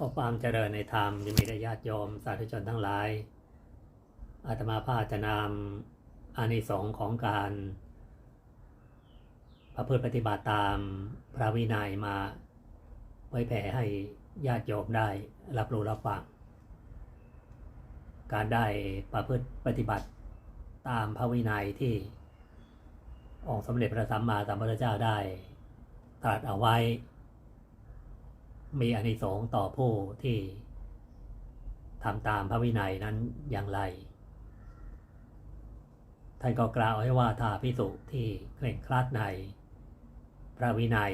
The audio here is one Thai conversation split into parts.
ขอความเจริญในธรรมที่มีได้ญาติโยมสาธุชนทั้งหลาย อาตมาภาจะนำอานิสงส์ของการประพฤติปฏิบัติตามพระวินัยมาไว้แผ่ให้ญาติโยมได้รับรู้รับฟัง การได้ประพฤติปฏิบัติตามพระวินัยที่องค์สมเด็จพระสัมมาสัมพุทธเจ้าได้ตรัสเอาไว้ มีอานิสงส์ต่อผู้ที่ทำตามพระวินัยนั้นอย่างไร ท่านก็กล่าวไว้ว่าถ้าพิสุที่เคร่งครัดในพระวินัย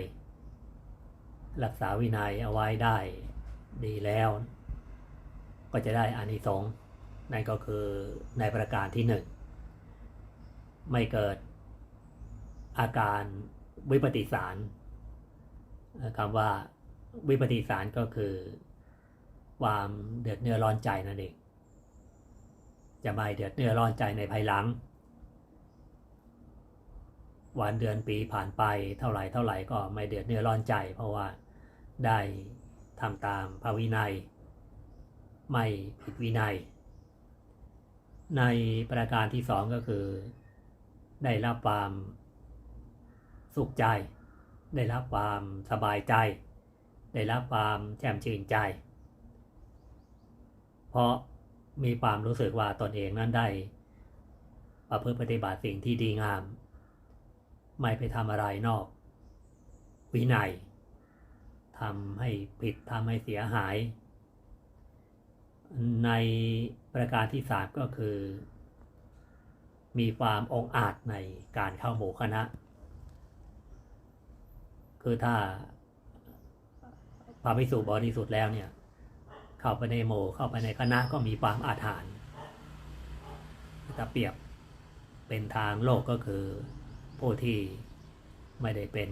รักษาวินัยเอาไว้ได้ดีแล้ว ก็จะได้อานิสงส์นั่นก็คือในประการที่หนึ่งไม่เกิดอาการวิปฏิสารคำว่า วิปฏิสารก็คือ ความเดือดเนื้อร้อนใจนั่นเอง จะไม่เดือดเนื้อร้อนใจในภายหลัง วันเดือนปีผ่านไปเท่าไหร่เท่าไหร่ก็ไม่เดือดเนื้อร้อนใจ เพราะว่าได้ทำตามพระวินัย ไม่ผิดวินัย ในประการที่สองก็คือ ได้รับความสุขใจ ได้รับความสบายใจ ได้รับความแจ่มชื่นใจ เพราะมีความรู้สึกว่าตนเองนั้นได้ประพฤติปฏิบัติสิ่งที่ดีงาม ไม่ไปทำอะไรนอก วินัยทำให้ผิดทำให้เสียหาย ในประการที่สามก็คือ มีความองอาจในการเข้าหมู่คณะ คือถ้า พระภิกษุบริสุทธิ์แล้วเนี่ย เข้าไปในโมเข้าไปในคณะก็มีความอาถรรพ์ถ้าเปรียบเป็นทางโลกก็คือผู้ที่ไม่ได้เป็น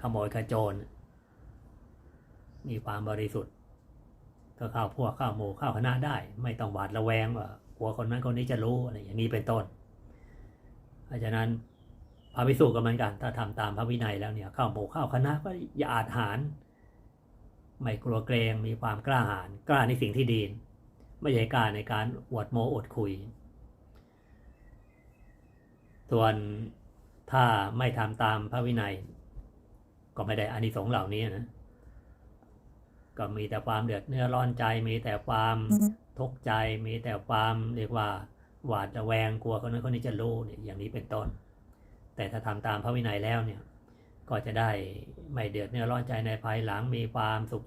ขโมยขโจร มีความบริสุทธิ์ ก็เข้าพวกเข้าหมู่เข้าคณะได้ ไม่ต้องหวาดระแวงว่ากลัวคนนั้นคนนี้จะรู้อะไรอย่างนี้เป็นต้น เพราะฉะนั้นพระภิกษุก็เหมือนกัน ถ้าทำตามพระวินัยแล้วเนี่ยเข้าหมู่เข้าคณะก็อย่าอาจหาร ไม่กลัวเกรงมีความกล้าหาญกล้าในสิ่งที่ดี ไม่ใช่กล้าในการอวดโมอดคุย ส่วนถ้าไม่ทำตามพระวินัย ก็ไม่ได้อานิสงส์เหล่านี้นะ ก็มีแต่ความเดือดเนื้อร้อนใจ มีแต่ความทุกข์ใจ มีแต่ความเรียกว่าหวาดระแวงกลัวคนนั้นคนนี้จะรู้เนี่ยอย่างนี้เป็นต้น แต่ถ้าทำตามพระวินัยแล้วเนี่ย ก็จะได้ไม่เดือดเนื้อร้อนใจในภายหลังมีความสุข